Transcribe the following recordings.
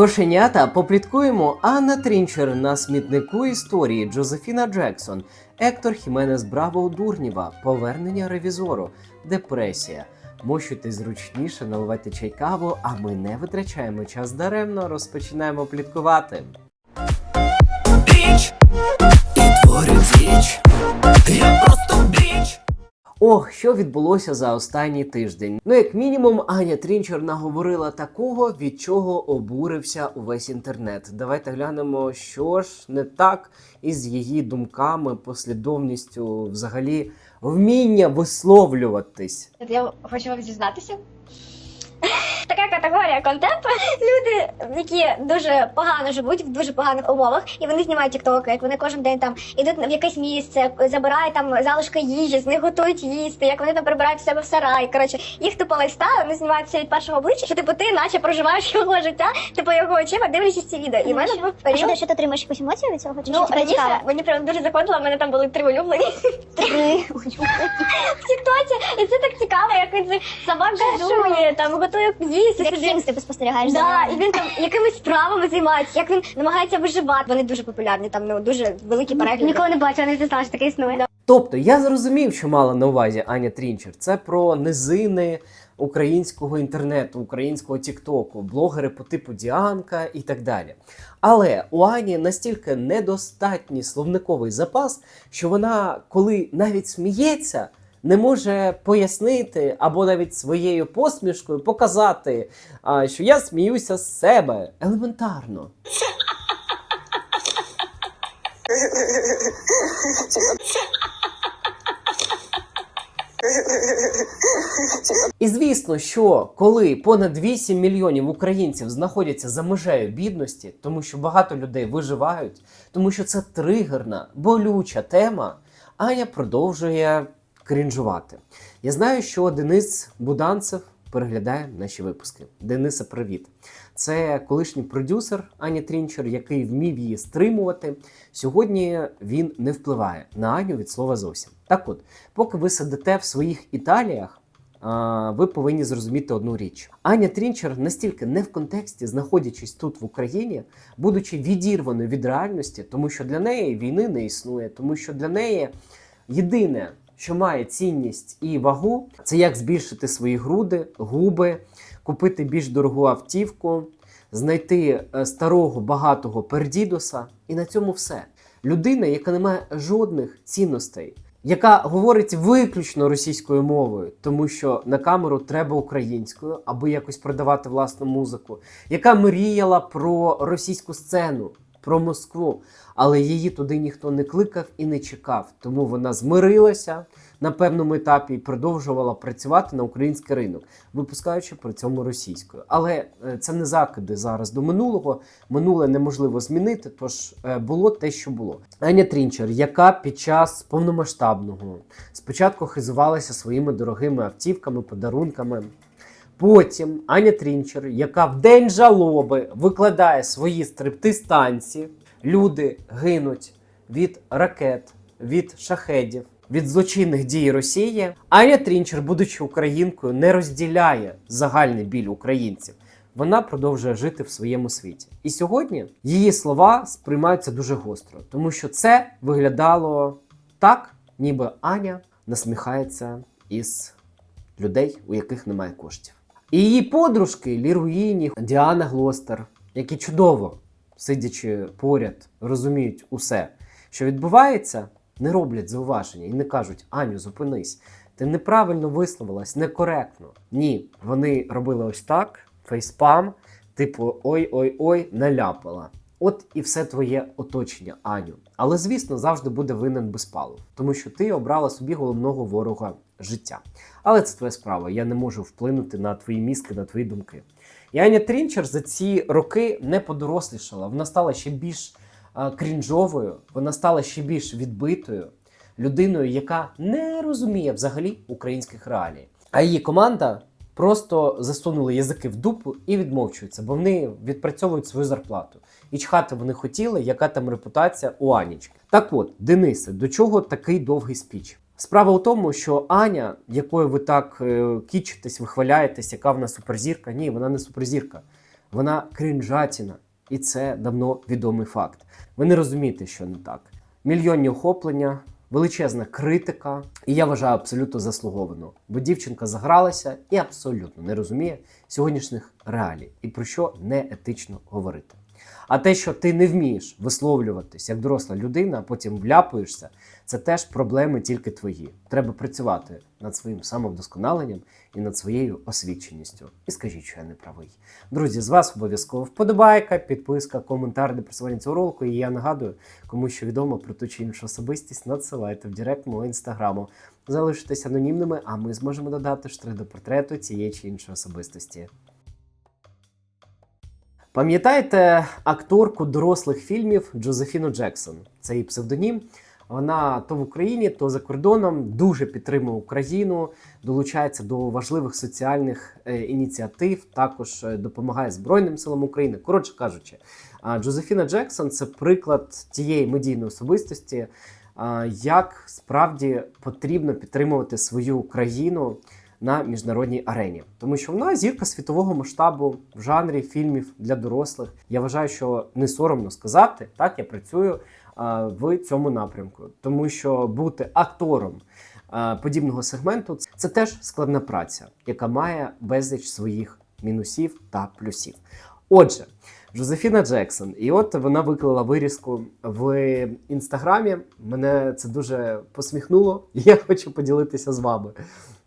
Кошенята попліткуємо Анна Трінчер на смітнику історії Джозефіна Джексон, Ектор Хіменес Браво Дурнєва, Повернення ревізору, Депресія. Мощуйте зручніше, наливайте чай каву, а ми не витрачаємо час даремно, розпочинаємо пліткувати. Творить річ. Я. Ох, що відбулося за останній тиждень. Ну, як мінімум, Аня Трінчер наговорила такого, від чого обурився увесь інтернет. Давайте глянемо, що ж не так із її думками, послідовністю, взагалі, вміння висловлюватись. Я хочу вам зізнатися. Категорія контенту. Люди, які дуже погано живуть в дуже поганих умовах, і вони знімають тіктоки, як вони кожен день там ідуть в якесь місце, забирають там залишки їжі, з них готують їсти, як вони там прибирають в себе в сарай. Коротше, їх тупо лайфстайл, вони знімають все від першого обличчя, що типу ти наче проживаєш його життя, типу його очима, дивлячись ці відео. І в мене був А що, ти отримаєш якусь емоцію від цього? Чи Ну, раніше мені прям дуже заходило, в мене там були три улюблені Три. в Тіктоці, і це так цікаво, як він собак газує, там готує їсти. Як. Сімс ти спостерігаєш за Да, ними. і він там якимись справами займається, як він намагається виживати. Вони дуже популярні, там ну дуже великі перегляди. Ніколи не бачила, не знала, що таке існує. Тобто, я зрозумів, що мала на увазі Аня Трінчер. Це про низини українського інтернету, українського тіктоку, блогери по типу Діанка і так далі. Але у Ані настільки недостатній словниковий запас, що вона, коли навіть сміється, не може пояснити або навіть своєю посмішкою показати, що я сміюся з себе елементарно. І звісно, що коли понад 8 мільйонів українців знаходяться за межею бідності, тому що багато людей виживають, тому що це тригерна, болюча тема, Аня продовжує крінжувати. Я знаю, що Денис Буданцев переглядає наші випуски. Дениса, привіт! Це колишній продюсер Ані Трінчер, який вмів її стримувати. Сьогодні він не впливає на Аню від слова зовсім. Так от, поки ви сидите в своїх Італіях, ви повинні зрозуміти одну річ. Аня Трінчер настільки не в контексті, знаходячись тут в Україні, будучи відірваною від реальності, тому що для неї війни не існує, тому що для неї єдине, що має цінність і вагу, це як збільшити свої груди, губи, купити більш дорогу автівку, знайти е, старого багатого пердідоса, і на цьому все. Людина, яка не має жодних цінностей, яка говорить виключно російською мовою, тому що на камеру треба українською, аби якось продавати власну музику, яка мріяла про російську сцену, про Москву, але її туди ніхто не кликав і не чекав. Тому вона змирилася на певному етапі і продовжувала працювати на український ринок, випускаючи при цьому російською. Але е, це не закиди зараз до минулого. Минуле неможливо змінити, тож е, було те, що було. Аня Трінчер, яка під час повномасштабного спочатку хизувалася своїми дорогими автівками, подарунками. Потім Аня Трінчер, яка в день жалоби викладає свої стрибти танці, люди гинуть від ракет, від шахедів, від злочинних дій Росії. Аня Трінчер, будучи українкою, не розділяє загальний біль українців. Вона продовжує жити в своєму світі. І сьогодні її слова сприймаються дуже гостро, тому що це виглядало так, ніби Аня насміхається із людей, у яких немає коштів. І її подружки Ліруїні, Діана Глостер, які чудово, сидячи поряд, розуміють усе, що відбувається, не роблять зауваження і не кажуть: Аню, зупинись, ти неправильно висловилась, некоректно. Ні, вони робили ось так: фейспам, типу ой-ой-ой, наляпала. От і все твоє оточення, Аню. Але звісно, завжди буде винен безпалов, тому що ти обрала собі головного ворога життя. Але це твоя справа. Я не можу вплинути на твої мізки, на твої думки. І Аня Трінчер за ці роки не подорослішала. Вона стала ще більш крінжовою, вона стала ще більш відбитою людиною, яка не розуміє взагалі українських реалій. А її команда просто засунули язики в дупу і відмовчуються, бо вони відпрацьовують свою зарплату. І чхати вони хотіли, яка там репутація у Анічки. Так от, Денисе, до чого такий довгий спіч? Справа у тому, що Аня, якою ви так е, кічитесь, вихваляєтесь, яка в нас суперзірка, ні, вона не суперзірка. Вона крінжатіна, і це давно відомий факт. Ви не розумієте, що не так. Мільйонні охоплення, величезна критика, і я вважаю абсолютно заслуговано, бо дівчинка загралася і абсолютно не розуміє сьогоднішніх реалій і про що не етично говорити. А те, що ти не вмієш висловлюватись як доросла людина, а потім вляпуєшся, це теж проблеми тільки твої. Треба працювати над своїм самовдосконаленням і над своєю освіченістю. І скажіть, що я не правий. Друзі, з вас обов'язково вподобайка, підписка, коментар для просування цього ролику. І я нагадую, кому що відомо про ту чи іншу особистість, надсилайте в директ мого інстаграму. Залишитесь анонімними, а ми зможемо додати штрих до портрету цієї чи іншої особистості. Пам'ятаєте акторку дорослих фільмів Джозефіну Джексон? Це її псевдонім. Вона то в Україні, то за кордоном дуже підтримує Україну, долучається до важливих соціальних е, ініціатив, також е, допомагає Збройним силам України. Коротше кажучи, а, Джозефіна Джексон це приклад тієї медійної особистості, як справді потрібно підтримувати свою країну на міжнародній арені, тому що вона зірка світового масштабу в жанрі фільмів для дорослих. Я вважаю, що не соромно сказати, так я працюю а, в цьому напрямку, тому що бути актором подібного сегменту це теж складна праця, яка має безліч своїх мінусів та плюсів. Отже. Жозефіна Джексон, і от вона виклала вирізку в інстаграмі. Мене це дуже посміхнуло, і я хочу поділитися з вами.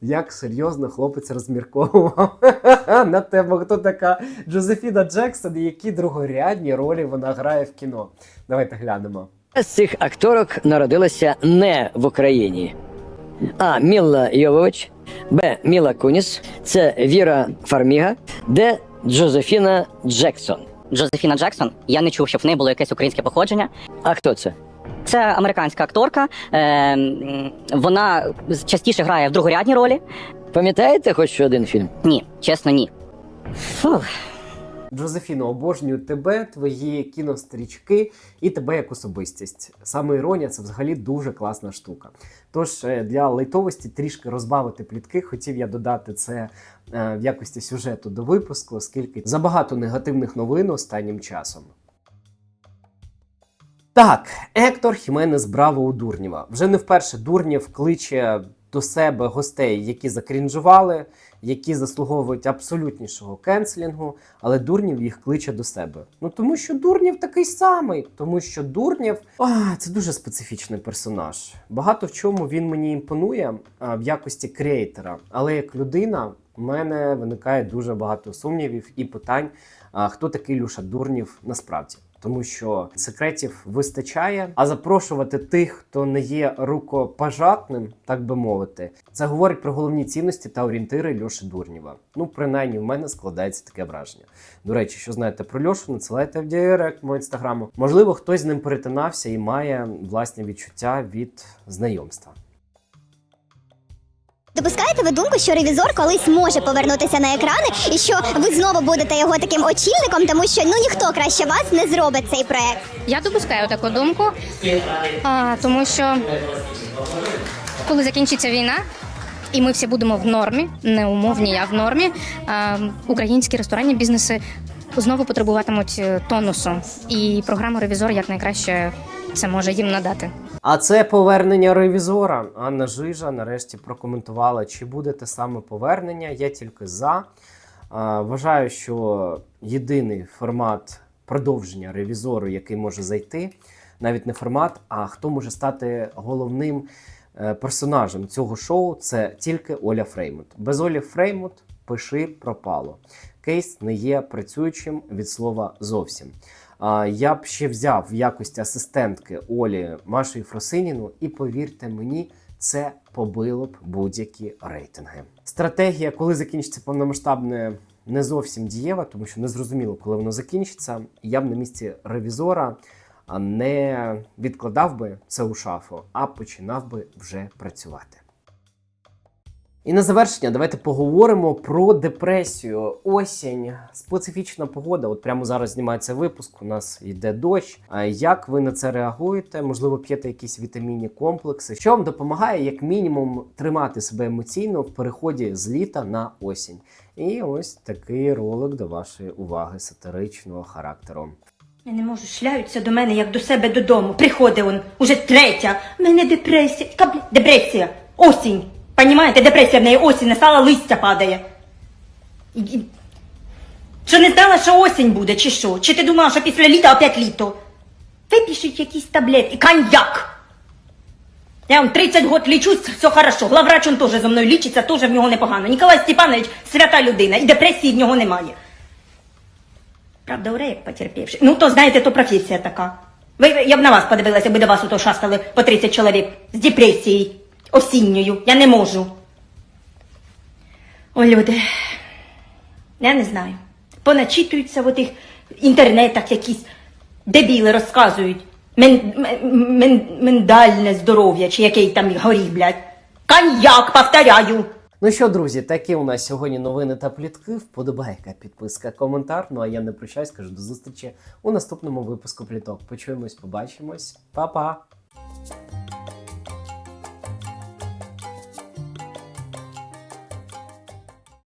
Як серйозно хлопець розмірковував на тему, хто така Джозефіна Джексон і які другорядні ролі вона грає в кіно. Давайте глянемо. з цих акторок народилася не в Україні. А. Мілла Йовович, Б. Міла Куніс, С. Віра Фарміга, Д. Джозефіна Джексон. Джозефіна Джексон. Я не чув, щоб в неї було якесь українське походження. А хто це? Це американська акторка. Е, вона частіше грає в другорядні ролі. Пам'ятаєте хоч один фільм? Ні, чесно, ні. Фух. Джозефіно, обожнюю тебе, твої кінострічки і тебе як особистість. Саме іронія це взагалі дуже класна штука. Тож е, для лайтовості трішки розбавити плітки, хотів я додати це е, в якості сюжету до випуску, оскільки забагато негативних новин останнім часом. Так, Ектор Хіменес Браво у Дурнєва. Вже не вперше Дурнєв кличе до себе гостей, які закрінжували, які заслуговують абсолютнішого кенселінгу, але Дурнєв їх кличе до себе. Ну тому що Дурнєв такий самий, тому що Дурнєв а, це дуже специфічний персонаж. Багато в чому він мені імпонує а, в якості креатора, але як людина. У мене виникає дуже багато сумнівів і питань, хто такий Люша Дурнів насправді. Тому що секретів вистачає, а запрошувати тих, хто не є рукопожатним, так би мовити, це говорить про головні цінності та орієнтири Льоші Дурнєва. Ну, принаймні, в мене складається таке враження. До речі, що знаєте про Льошу, надсилайте в директ мого інстаграму. Можливо, хтось з ним перетинався і має власні відчуття від знайомства. Допускаєте ви думку, що ревізор колись може повернутися на екрани, і що ви знову будете його таким очільником, тому що ну ніхто краще вас не зробить цей проект. Я допускаю таку думку, а, тому що коли закінчиться війна, і ми всі будемо в нормі, не умовні, я в нормі, а, українські ресторанні бізнеси знову потребуватимуть е, тонусу. І програма Ревізор якнайкраще це може їм надати. А це повернення ревізора. Анна Жижа нарешті прокоментувала, чи буде те саме повернення. Я тільки за. Вважаю, що єдиний формат продовження ревізору, який може зайти, навіть не формат, а хто може стати головним е, персонажем цього шоу, це тільки Оля Фреймут. Без Олі Фреймут пиши пропало. Кейс не є працюючим від слова зовсім. Я б ще взяв в якості асистентки Олі Машу Єфросиніну, і повірте мені, це побило б будь-які рейтинги. Стратегія, коли закінчиться повномасштабне, не зовсім дієва, тому що не зрозуміло, коли воно закінчиться. Я б на місці ревізора не відкладав би це у шафу, а починав би вже працювати. І на завершення давайте поговоримо про депресію. Осінь, специфічна погода. От прямо зараз знімається випуск. У нас йде дощ. А як ви на це реагуєте? Можливо, п'єте якісь вітамінні комплекси, що вам допомагає, як мінімум, тримати себе емоційно в переході з літа на осінь. І ось такий ролик до вашої уваги сатиричного характеру. Я не можу, шляються до мене, як до себе додому. Приходить он, уже третя. У мене депресія. Яка, депресія? Осінь. Понімаєте, депресія в неї осінь, настала листя падає. Що не знала, що осінь буде, чи що? Чи ти думала, що після літа опять літо? Випишіть якісь таблетки, коньяк. Я вам 30 год лічусь, все хорошо. Главврач он теж зі мною лічиться, теж в нього непогано. Ніколай Степанович свята людина, і депресії в нього немає. Правда, уре, як потерпівши. Ну, то знаєте, то професія така. Ви, я б на вас подивилася, якби до вас ото шастали по 30 чоловік з депресією осінньою. Я не можу. О, люди. Я не знаю. Поначитуються в отих інтернетах якісь дебіли розказують. Мен, мен, мен, мендальне здоров'я, чи який там горіх, блядь. Коньяк, повторяю. Ну що, друзі, такі у нас сьогодні новини та плітки. Вподобайка, підписка, коментар. Ну а я не прощаюсь, кажу до зустрічі у наступному випуску пліток. Почуємось, побачимось. Па-па!